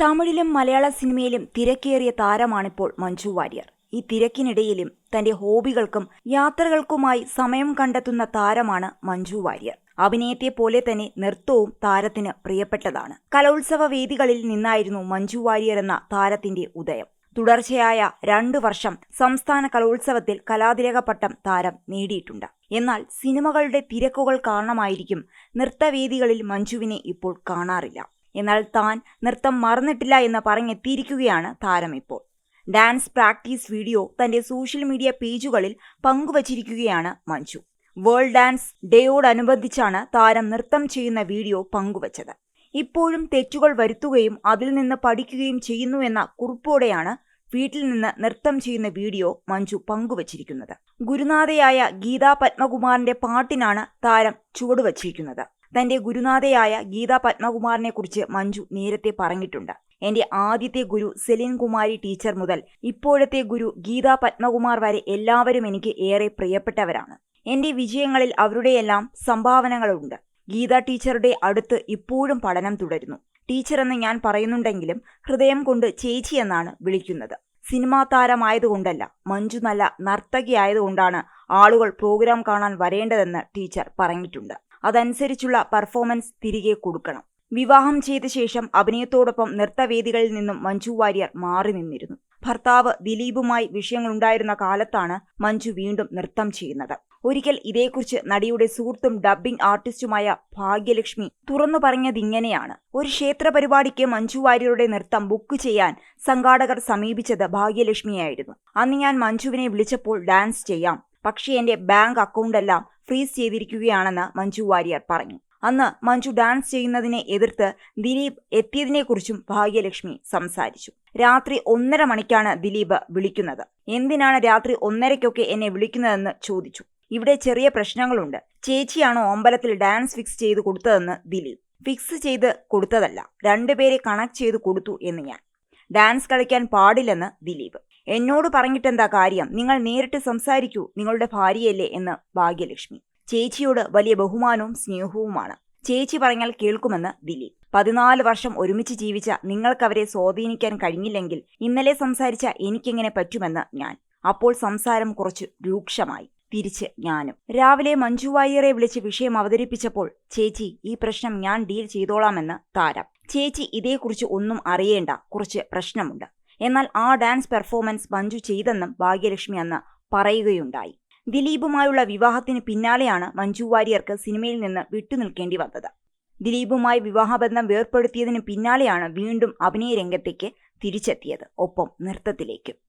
തമിഴിലും മലയാള സിനിമയിലും തിരക്കേറിയ താരമാണിപ്പോൾ മഞ്ജു വാര്യർ. ഈ തിരക്കിനിടയിലും തന്റെ ഹോബികൾക്കും യാത്രകൾക്കുമായി സമയം കണ്ടെത്തുന്ന താരമാണ് മഞ്ജു വാര്യർ. അഭിനയത്തെ പോലെ തന്നെ നൃത്തവും താരത്തിന് പ്രിയപ്പെട്ടതാണ്. കലോത്സവ വേദികളിൽ നിന്നായിരുന്നു മഞ്ജു വാര്യർ എന്ന താരത്തിന്റെ ഉദയം. തുടർച്ചയായ രണ്ടു വർഷം സംസ്ഥാന കലോത്സവത്തിൽ കലാതിലക പട്ടം താരം നേടിയിട്ടുണ്ട്. എന്നാൽ സിനിമകളുടെ തിരക്കുകൾ കാരണമായിരിക്കും നൃത്തവേദികളിൽ മഞ്ജുവിനെ ഇപ്പോൾ കാണാറില്ല. എന്നാൽ താൻ നൃത്തം മറന്നിട്ടില്ല എന്ന് പറഞ്ഞെത്തിയിരിക്കുകയാണ് താരം ഇപ്പോൾ. ഡാൻസ് പ്രാക്ടീസ് വീഡിയോ തന്റെ സോഷ്യൽ മീഡിയ പേജുകളിൽ പങ്കുവച്ചിരിക്കുകയാണ് മഞ്ജു. വേൾഡ് ഡാൻസ് ഡേയോടനുബന്ധിച്ചാണ് താരം നൃത്തം ചെയ്യുന്ന വീഡിയോ പങ്കുവച്ചത്. ഇപ്പോഴും തെറ്റുകൾ വരുത്തുകയും അതിൽ നിന്ന് പഠിക്കുകയും ചെയ്യുന്നു എന്ന കുറിപ്പോടെയാണ് വീട്ടിൽ നിന്ന് നൃത്തം ചെയ്യുന്ന വീഡിയോ മഞ്ജു പങ്കുവച്ചിരിക്കുന്നത്. ഗുരുനാഥയായ ഗീതാ പത്മകുമാറിന്റെ പാട്ടിനാണ് താരം ചുവടുവച്ചിരിക്കുന്നത്. തന്റെ ഗുരുനാഥയായ ഗീത പത്മകുമാറിനെ കുറിച്ച് മഞ്ജു നേരത്തെ പറഞ്ഞിട്ടുണ്ട്. എന്റെ ആദ്യത്തെ ഗുരു സെലിൻ കുമാരി ടീച്ചർ മുതൽ ഇപ്പോഴത്തെ ഗുരു ഗീത പത്മകുമാർ വരെ എല്ലാവരും എനിക്ക് ഏറെ പ്രിയപ്പെട്ടവരാണ്. എന്റെ വിജയങ്ങളിൽ അവരുടെയെല്ലാം സംഭാവനകളുണ്ട്. ഗീത ടീച്ചറുടെ അടുത്ത് ഇപ്പോഴും പഠനം തുടരുന്നു. ടീച്ചർ എന്ന് ഞാൻ പറയുന്നുണ്ടെങ്കിലും ഹൃദയം കൊണ്ട് ചേച്ചി എന്നാണ് വിളിക്കുന്നത്. സിനിമാ താരമായതുകൊണ്ടല്ല മഞ്ജു നല്ല നർത്തകിയായതുകൊണ്ടാണ് ആളുകൾ പ്രോഗ്രാം കാണാൻ വരേണ്ടതെന്ന് ടീച്ചർ പറഞ്ഞിട്ടുണ്ട്. അതനുസരിച്ചുള്ള പെർഫോമൻസ് തിരികെ കൊടുക്കണം. വിവാഹം ചെയ്ത ശേഷം അഭിനയത്തോടൊപ്പം നൃത്തവേദികളിൽ നിന്നും മഞ്ജു വാര്യർ മാറി നിന്നിരുന്നു. ഭർത്താവ് ദിലീപുമായി വിഷയങ്ങളുണ്ടായിരുന്ന കാലത്താണ് മഞ്ജു വീണ്ടും നൃത്തം ചെയ്യുന്നത്. ഒരിക്കൽ ഇതേക്കുറിച്ച് നടിയുടെ സുഹൃത്തും ഡബ്ബിംഗ് ആർട്ടിസ്റ്റുമായ ഭാഗ്യലക്ഷ്മി തുറന്നു പറഞ്ഞതിങ്ങനെയാണ് ഒരു ക്ഷേത്ര പരിപാടിക്ക് മഞ്ജു വാര്യരുടെ നൃത്തം ബുക്ക് ചെയ്യാൻ സംഘാടകർ സമീപിച്ചത് ഭാഗ്യലക്ഷ്മിയായിരുന്നു. അന്ന് ഞാൻ മഞ്ജുവിനെ വിളിച്ചപ്പോൾ ഡാൻസ് ചെയ്യാം. പക്ഷേ എന്റെ ബാങ്ക് അക്കൗണ്ടെല്ലാം ഫ്രീസ് ചെയ്തിരിക്കുകയാണെന്ന് മഞ്ജു വാര്യർ പറഞ്ഞു. അന്ന് മഞ്ജു ഡാൻസ് ചെയ്യുന്നതിനെ എതിർത്ത് ദിലീപ് എത്തിയതിനെക്കുറിച്ചും ഭാഗ്യലക്ഷ്മി സംസാരിച്ചു. രാത്രി ഒന്നര മണിക്കാണ് ദിലീപ് വിളിക്കുന്നത്. എന്തിനാണ് രാത്രി ഒന്നരയ്ക്കൊക്കെ എന്നെ വിളിക്കുന്നതെന്ന് ചോദിച്ചു. ഇവിടെ ചെറിയ പ്രശ്നങ്ങളുണ്ട്. ചേച്ചിയാണോ അമ്പലത്തിൽ ഡാൻസ് ഫിക്സ് ചെയ്ത് കൊടുത്തതെന്ന് ദിലീപ്. ഫിക്സ് ചെയ്ത് കൊടുത്തതല്ല. രണ്ടുപേരെ കണക്ട് ചെയ്ത് കൊടുത്തു എന്ന് ഞാൻ. ഡാൻസ് കളിക്കാൻ പാടില്ലെന്ന് ദിലീപ്. എന്നോട് പറഞ്ഞിട്ടെന്താ കാര്യം? നിങ്ങൾ നേരിട്ട് സംസാരിക്കൂ. നിങ്ങളുടെ ഭാര്യയല്ലേ എന്ന് ഭാഗ്യലക്ഷ്മി. ചേച്ചിയോട് വലിയ ബഹുമാനവും സ്നേഹവുമാണ്. ചേച്ചി പറഞ്ഞാൽ കേൾക്കുമെന്ന് ദിലീപ്. പതിനാല് വർഷം ഒരുമിച്ച് ജീവിച്ച നിങ്ങൾക്കവരെ സ്വാധീനിക്കാൻ കഴിഞ്ഞില്ലെങ്കിൽ ഇന്നലെ സംസാരിച്ച എനിക്കെങ്ങനെ പറ്റുമെന്ന് ഞാൻ. അപ്പോൾ സംസാരം കുറച്ച് രൂക്ഷമായി. തിരിച്ച് ഞാനും. രാവിലെ മഞ്ജു വാര്യറെ വിളിച്ച് വിഷയം അവതരിപ്പിച്ചപ്പോൾ ചേച്ചി ഈ പ്രശ്നം ഞാൻ ഡീൽ ചെയ്തോളാമെന്ന് താരം. ചേച്ചി ഇതേക്കുറിച്ച് ഒന്നും അറിയേണ്ട കുറച്ച് പ്രശ്നമുണ്ട്. എന്നാൽ ആ ഡാൻസ് പെർഫോമൻസ് മഞ്ജു ചെയ്തെന്നും ഭാഗ്യലക്ഷ്മി അന്ന് പറയുകയുണ്ടായി. ദിലീപുമായുള്ള വിവാഹത്തിന് പിന്നാലെയാണ് മഞ്ജു വാര്യർക്ക് സിനിമയിൽ നിന്ന് വിട്ടുനിൽക്കേണ്ടി വന്നത്. ദിലീപുമായി വിവാഹബന്ധം വേർപ്പെടുത്തിയതിന് പിന്നാലെയാണ് വീണ്ടും അഭിനയ രംഗത്തേക്ക് തിരിച്ചെത്തിയത് ഒപ്പം നൃത്തത്തിലേക്കും.